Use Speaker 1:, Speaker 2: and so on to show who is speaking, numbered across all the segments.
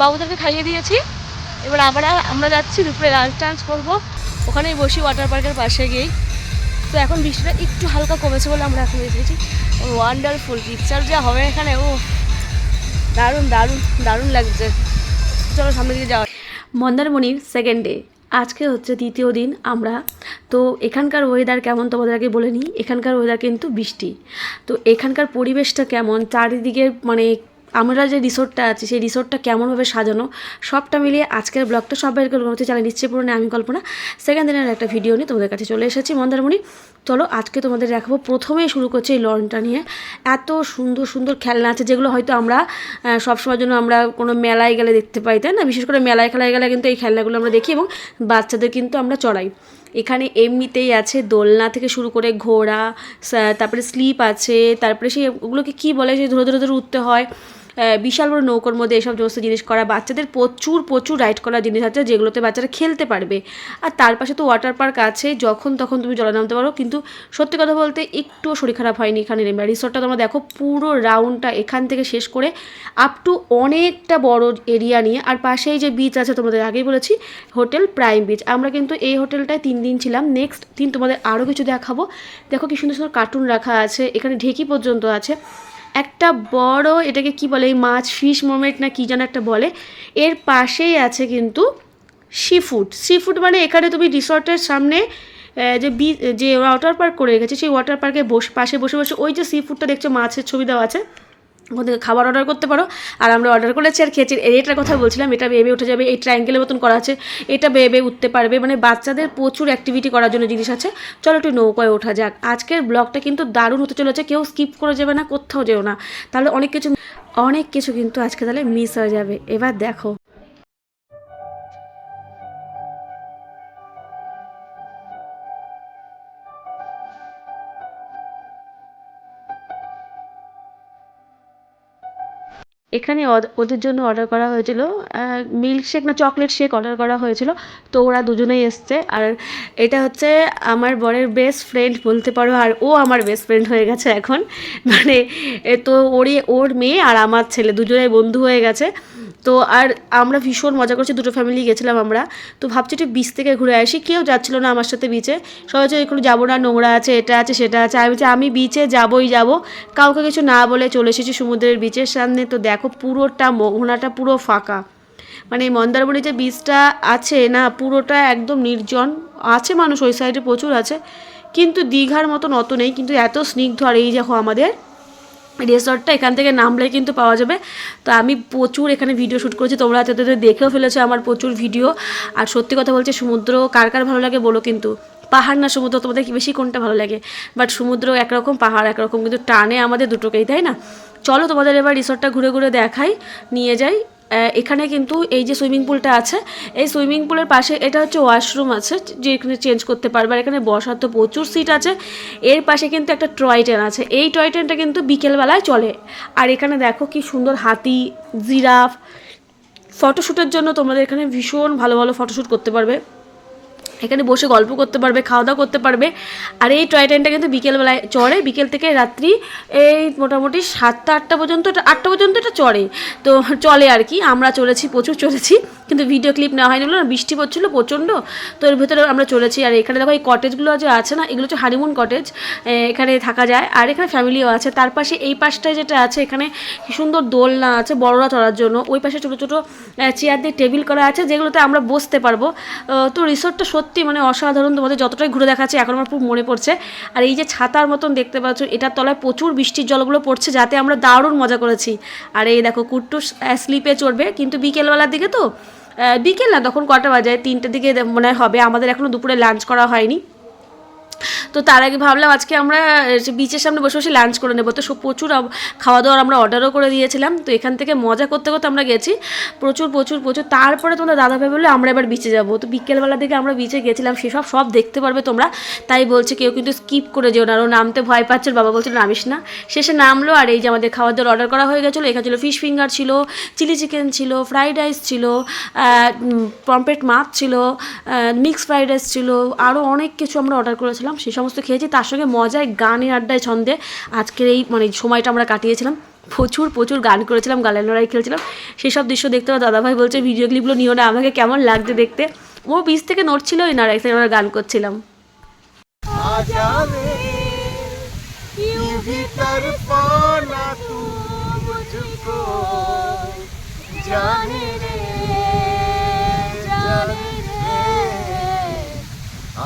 Speaker 1: বাবুদেরকে খাইয়ে দিয়েছি। এবার আমরা আমরা যাচ্ছি দুপুরে লাঞ্চ টাঞ্চ করব। ওখানেই বসি ওয়াটার পার্কের পাশে গিয়েই। তো এখন বৃষ্টিটা একটু হালকা কমেছে বলে আমরা এখন এসেছি। ওয়ান্ডারফুল পিকচার যা হবে এখানে, ও, দারুণ দারুণ দারুণ লাগছে। চলো সামনে দিকে যাওয়া মন্দারমণির সেকেন্ড ডে আজকে হচ্ছে দ্বিতীয় দিন আমরা। তো এখানকার ওয়েদার কেমন তোমাদের আগে বলে নিই। এখানকার ওয়েদার কিন্তু বৃষ্টি। তো এখানকার পরিবেশটা কেমন? চারিদিকে মানে আমরা যে রিসোর্টটা আছে, সেই রিসোর্টটা কেমনভাবে সাজানো, সবটা মিলিয়ে আজকের ব্লগটা সবাই হচ্ছে চ্যানেল নিশ্চয়ই পুরো আমি কল্পনা। সেকেন্ড দিনের একটা ভিডিও নিয়ে তোমাদের কাছে চলে এসেছি, মন্দারমণি। চলো, আজকে তোমাদের দেখাবো প্রথমেই শুরু করছে এই লনটা নিয়ে। এত সুন্দর সুন্দর খেলনা আছে, যেগুলো হয়তো আমরা সবসময়ের জন্য আমরা কোনো মেলায় গেলে দেখতে পাই, তাই না? বিশেষ করে মেলায় খেলায় গেলে কিন্তু এই খেলনাগুলো আমরা দেখি এবং বাচ্চাদের কিন্তু আমরা চড়াই। এখানে এমনিতেই আছে দোলনা থেকে শুরু করে ঘোড়া তারপরে স্লিপ আছে, তারপরে সেই, ওগুলোকে কী বলে, সেই ধরে ধরে ধরে উঠতে হয়। বিশাল বড় নৌকোর মধ্যে এসব সমস্ত জিনিস করা, বাচ্চাদের প্রচুর প্রচুর রাইড করা জিনিস আছে যেগুলোতে বাচ্চারা খেলতে পারবে। আর তার পাশে তো ওয়াটার পার্ক আছে, যখন তখন তুমি জলে নামতে পারো, কিন্তু সত্যি কথা বলতে একটুও শরীর খারাপ হয়নি এখানে নেমে। রিসোর্টটা তোমরা দেখো, পুরো রাউন্ডটা এখান থেকে শেষ করে আপ টু অনেকটা বড় এরিয়া নিয়ে, আর পাশেই যে বিচ আছে তোমাদের আগেই বলেছি হোটেল প্রাইম বিচ আমরা কিন্তু এই হোটেলটায় তিন দিন ছিলাম। নেক্সট দিন তোমাদের আরও কিছু দেখাবো। দেখো কি সুন্দর সুন্দর কার্টুন রাখা আছে, এখানে ঢেকি পর্যন্ত আছে। একটা বড়, এটাকে কি বলে, এই মাছ ফিশ মোমেন্ট না কি যেন একটা বলে, এর পাশেই আছে কিন্তু সি ফুড সি ফুড মানে এখানে তুমি রিসর্টের সামনে যে বি, যে ওয়াটার পার্ক করে রেখেছে, সেই ওয়াটার পার্কে বসে, পাশে বসে বসে ওই যে সি ফুডটা দেখছ, মাছের ছবি দেওয়া আছে? ওখান থেকে খাবার অর্ডার করতে পারো। আর আমরা অর্ডার করেছি, আর খেয়েছি। এটার কথা বলছিলাম, এটা বেবে উঠে যাবে, এই ট্রায়াঙ্গেলের মতন করা আছে। এটা বেবে উঠতে পারবে মানে বাচ্চাদের প্রচুর অ্যাক্টিভিটি করার জন্য জিনিস আছে। চলো একটু নৌকায় ওঠা যাক। আজকের ব্লগটা কিন্তু দারুণ হতে চলেছে, কেউ স্কিপ করে যাবে না, কোথাও যেও না। তাহলে অনেক কিছু অনেক কিছু কিন্তু আজকে তাহলে মিস হয়ে যাবে। এবার দেখো। এখানে ওদ- ওদের জন্য অর্ডার করা হয়েছিল মিল্কশেক না চকলেট শেক অর্ডার করা হয়েছিল। তো ওরা দুজনেই এসছে। আর এটা হচ্ছে আমার বরের বেস্ট ফ্রেন্ড বলতে পারো, আর ও আমার বেস্ট ফ্রেন্ড হয়ে গেছে এখন। মানে তো ওরই, ওর মেয়ে আর আমার ছেলে, দুজনেই বন্ধু হয়ে গেছে। তো আর আমরা ভীষণ মজা করছি, দুটো ফ্যামিলি গেছিলাম আমরা। তো ভাবছি একটু বিচ থেকে ঘুরে আসি, কেউ যাচ্ছিল না আমার সাথে বিচে সবাই হচ্ছে এখানে যাব না, নোংরা আছে, এটা আছে, সেটা আছে। আমি বলছি, আমি বিচে যাবোই যাব। কাউকে কিছু না বলে চলে এসেছি সমুদ্রের বিচের সামনে। তো দেখো পুরোটা মোহনাটা পুরো ফাঁকা। মানে মন্দারমণি যে বীজটা আছে না, পুরোটা একদম নির্জন। আছে মানুষ, ওই সাইডে প্রচুর আছে। কিন্তু দীঘার মতন অত নেই, কিন্তু এত স্নিগ্ধ। আর এই দেখো আমাদের রিসর্টটা এখান থেকে নামলে কিন্তু পাওয়া যাবে। তো আমি প্রচুর এখানে ভিডিও শ্যুট করেছি, তোমরা এত দেখেও ফেলেছো আমার প্রচুর ভিডিও আর সত্যি কথা বলছে, সমুদ্র কার কার ভালো লাগে বলো কিন্তু। পাহাড় না সমুদ্র, তোমাদের বেশি কোনটা ভালো লাগে? বাট সমুদ্র একরকম, পাহাড় একরকম, কিন্তু টানে আমাদের দুটোকেই, তাই না? চলো তোমাদের এবার রিসর্টটা ঘুরে ঘুরে দেখাই, নিয়ে যাই। এখানে কিন্তু এই যে সুইমিং পুলটা আছে, এই সুইমিং পুলের পাশে এটা হচ্ছে ওয়াশরুম আছে যে এখানে চেঞ্জ করতে পারবে। আর এখানে বসার তো প্রচুর সিট আছে। এর পাশে কিন্তু একটা টয় ট্রেন আছে। এই টয় ট্রেনটা কিন্তু বিকেলবেলায় চলে। আর এখানে দেখো কি সুন্দর হাতি, জিরাফ ফটোশ্যুটের জন্য তোমাদের এখানে ভীষণ ভালো ভালো ফটোশ্যুট করতে পারবে। এখানে বসে গল্প করতে পারবে, খাওয়া দাওয়া করতে পারবে। আর এই টয় ট্রেনটা কিন্তু বিকেলবেলায় চড়ে, বিকেল থেকে রাত্রি এই মোটামুটি সাতটা, আটটা পর্যন্ত আটটা পর্যন্ত এটা চড়ে। তো চলে আর কি, আমরা চলেছি, প্রচুর চলেছি, কিন্তু ভিডিও ক্লিপ নেওয়া হয়নি না, বৃষ্টি পড়ছিলো প্রচণ্ড। তো এর ভেতরে আমরা চলেছি, আর এখানে দেখো এই কটেজগুলো যে আছে না, এগুলো হচ্ছে হানিমুন কটেজ এখানে থাকা যায়। আর এখানে ফ্যামিলিও আছে, তার পাশে এই পাশটায় যেটা আছে, এখানে সুন্দর দোলনা আছে বড়রা চড়ার জন্য। ওই পাশে ছোটো ছোটো চেয়ার দিয়ে টেবিল করা আছে, যেগুলোতে আমরা বসতে পারব। তো রিসোর্টটা সত্যি মানে অসাধারণ তোমাদের যতটাই ঘুরে দেখাচ্ছে, এখন আমার খুব মনে পড়ছে। আর এই যে ছাতার মতন দেখতে পাচ্ছ, এটার তলায় প্রচুর বৃষ্টির জলগুলো পড়ছে যাতে আমরা দারুণ মজা করেছি। আর এই দেখো, কুট্টু স্লিপে চড়বে, কিন্তু বিকেলবেলার দিকে তো বিকেল না, তখন কটা বাজে তিনটে দিকে মনে হবে, আমাদের এখনও দুপুরে লাঞ্চ করা হয়নি। তো তার আগে ভাবলাম আজকে আমরা বিচের সামনে বসে বসে লাঞ্চ করে নেব। তো সব প্রচুর খাওয়া দাওয়ার আমরা অর্ডারও করে দিয়েছিলাম। তো এখান থেকে মজা করতে করতে আমরা গেছি। প্রচুর প্রচুর প্রচুর। তারপরে তোমরা দাদা ভাই বলল, আমরা এবার বিচে যাব। তো বিকেলবেলা থেকে আমরা বিচে গেছিলাম। সেসব, সব দেখতে পারবে তোমরা। তাই বলছে কেউ কিন্তু স্কিপ করে যেও না। আর ও নামতে ভয় পাচ্ছে। বাবা বলছিল নামিস না। শেষে নামলো আর এই যে আমাদের খাবার দাওয়ার অর্ডার করা হয়ে গেছিল। এখানে ছিল ফিশ ফিঙ্গার ছিল চিলি চিকেন ছিল ফ্রাইড রাইস ছিল পম্পেট মাছ ছিল মিক্স ফ্রাইড রাইস ছিল। আরও অনেক কিছু আমরা অর্ডার করেছিলাম। খেয়েছিলাম সে সমস্ত খেয়েছি। তার সঙ্গে মজায় গানের আড্ডায় ছন্দে আজকের এই মানে সময়টা আমরা কাটিয়েছিলাম। প্রচুর প্রচুর গান করেছিলাম, গালের লড়াই খেলছিলাম। সেসব দৃশ্য দেখতে আমার দাদাভাই বলছে, ভিডিও ক্লিপগুলো নিও না, আমাকে কেমন লাগছে দেখতে? ও বীজ থেকে নড়ছিলই না রাইসে আমরা গান করছিলাম।
Speaker 2: जाने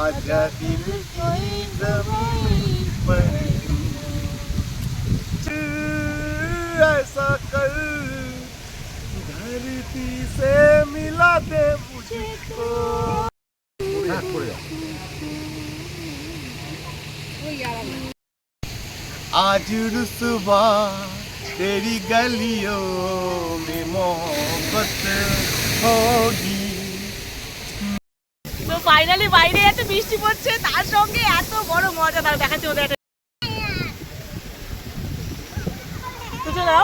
Speaker 2: आजा दिल की जमीन पर चल ऐसा कर धरती से मिला दे मुझको आज रुसवा तेरी गलियों में मोहब्बत होगी
Speaker 1: তো ফাইনালি বাইরে এত বৃষ্টি পড়ছে, তার সঙ্গে এত বড় মজা তার দেখাচ্ছে ওদের তো চলো।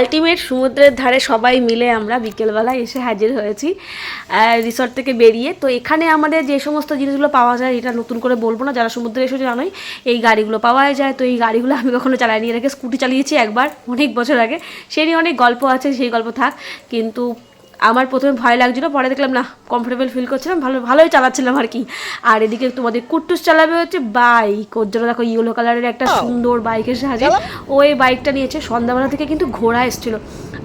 Speaker 1: আলটিমেট সমুদ্রের ধারে সবাই মিলে আমরা বিকেলবেলায় এসে হাজির হয়েছি রিসর্ট থেকে বেরিয়ে। তো এখানে আমাদের যে সমস্ত জিনিসগুলো পাওয়া যায়, এটা নতুন করে বলব না, যারা সমুদ্রে এসে জানোই, এই গাড়িগুলো পাওয়া যায়। তো এই গাড়িগুলো আমি কখনো চালাইনি এর আগে স্কুটি চালিয়েছি একবার, অনেক বছর আগে। সেই নিয়ে অনেক গল্প আছে, সেই গল্প থাক। কিন্তু আমার প্রথমে ভয় লাগছিল পরে দেখলাম না কমফোর্টেবল ফিল করছিলাম ভালো ভালোই চালাচ্ছিলাম আর কি। আর এদিকে তোমাদের কুট্টুস চালাবে হচ্ছে বাইক ওর জন্য দেখো ইয়েলো কালারের একটা সুন্দর বাইকের সাহায্যে ও এই বাইকটা নিয়েছে সন্ধ্যাবেলা থেকে কিন্তু ঘোড়া এসেছিল।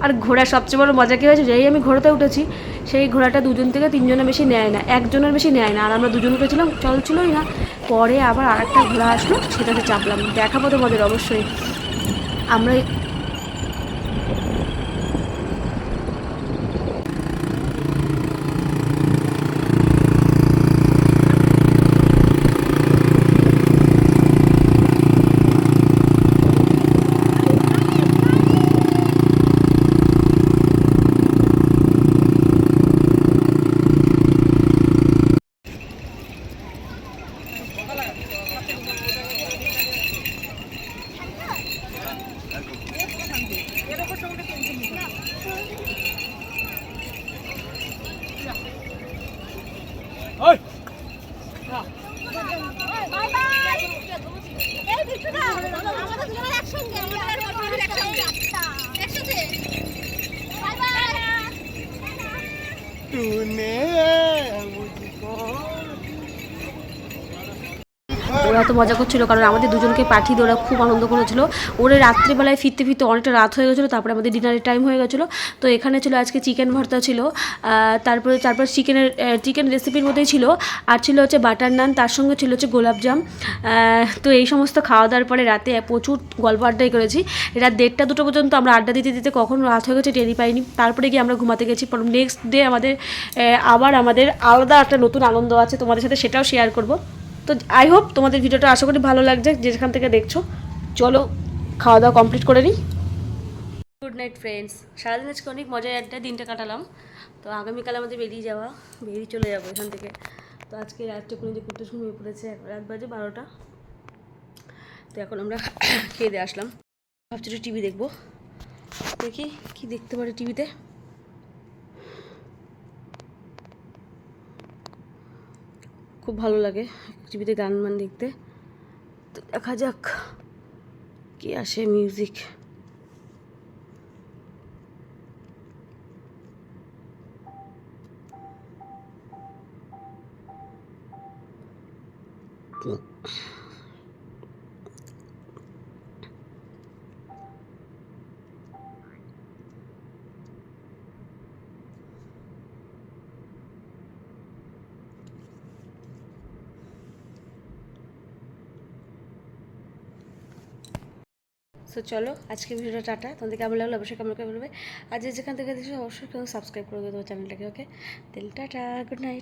Speaker 1: আর ঘোড়া সবচেয়ে বড় মজা কী হয়েছে যেই আমি ঘোড়াতে উঠেছি সেই ঘোড়াটা দুজন থেকে তিনজনের বেশি নেয় না একজনের বেশি নেয় না আর আমরা দুজন উঠেছিলাম চলছিলই না। পরে আবার আরেকটা ঘোড়া আসলো সেটাতে চাপলাম দেখাবো তোমাদের অবশ্যই। আমরা
Speaker 2: तूने
Speaker 1: ওরা মজা করছিল, কারণ আমাদের দুজনকে পাঠিয়ে দিয়ে ওরা খুব আনন্দ করেছিল। ওরা রাত্রিবেলায় ফিরতে ফিরতে অনেকটা রাত হয়ে গেছিল, তারপরে আমাদের ডিনারের টাইম হয়ে গেছিল। তো এখানে ছিল আজকে চিকেন ভর্তা ছিল তারপরে, তারপর চিকেনের চিকেন রেসিপির মধ্যেই ছিল, আর ছিল হচ্ছে বাটার নান তার সঙ্গে ছিল হচ্ছে গোলাপজাম তো এই সমস্ত খাওয়া দাওয়ার পরে রাতে প্রচুর গল্প আড্ডাই করেছি। রাত দেড়টা দুটো পর্যন্ত আমরা আড্ডা দিতে দিতে কখন রাত হয়ে গেছে টেরি পাইনি। তারপরে গিয়ে আমরা ঘুমাতে গেছি নেক্সট ডে আমাদের আবার আমাদের আলাদা একটা নতুন আনন্দ আছে তোমাদের সাথে সেটাও শেয়ার করব। তো আই হোপ তোমাদের ভিডিওটা আশা করি ভালো লাগছে যেখান থেকে দেখছ। চলো খাওয়া দাওয়া কমপ্লিট করে নিই। গুড নাইট ফ্রেন্ডস সারাদিন আজকে অনেক মজায় একটা দিনটা কাটালাম। তো আগামীকাল আমাদের বেরিয়ে যাওয়া, বেরিয়ে চলে যাব এখান থেকে। তো আজকে রাতটা কোনো যে করতে ঘুমিয়ে পড়েছে রাত বাজে বারোটা। তো এখন আমরা খেয়ে দিয়ে আসলাম। ভাবছি টিভি দেখব। দেখি কি দেখতে পারি টিভিতে। খুব ভালো লাগে টিভিতে গান মান দেখতে। তো দেখা যাক কি আসে মিউজিক সো চলো, আজকে ভিডিওটা টাটা। তোমাদের কেমন লাগল অবশ্যই কেমন করে বলবে। আর যে যেখান থেকে দেখছ, অবশ্যই কেউ সাবস্ক্রাইব করে দেবো চ্যানেলটাকে ওকে তাহলে টাটা গুড নাইট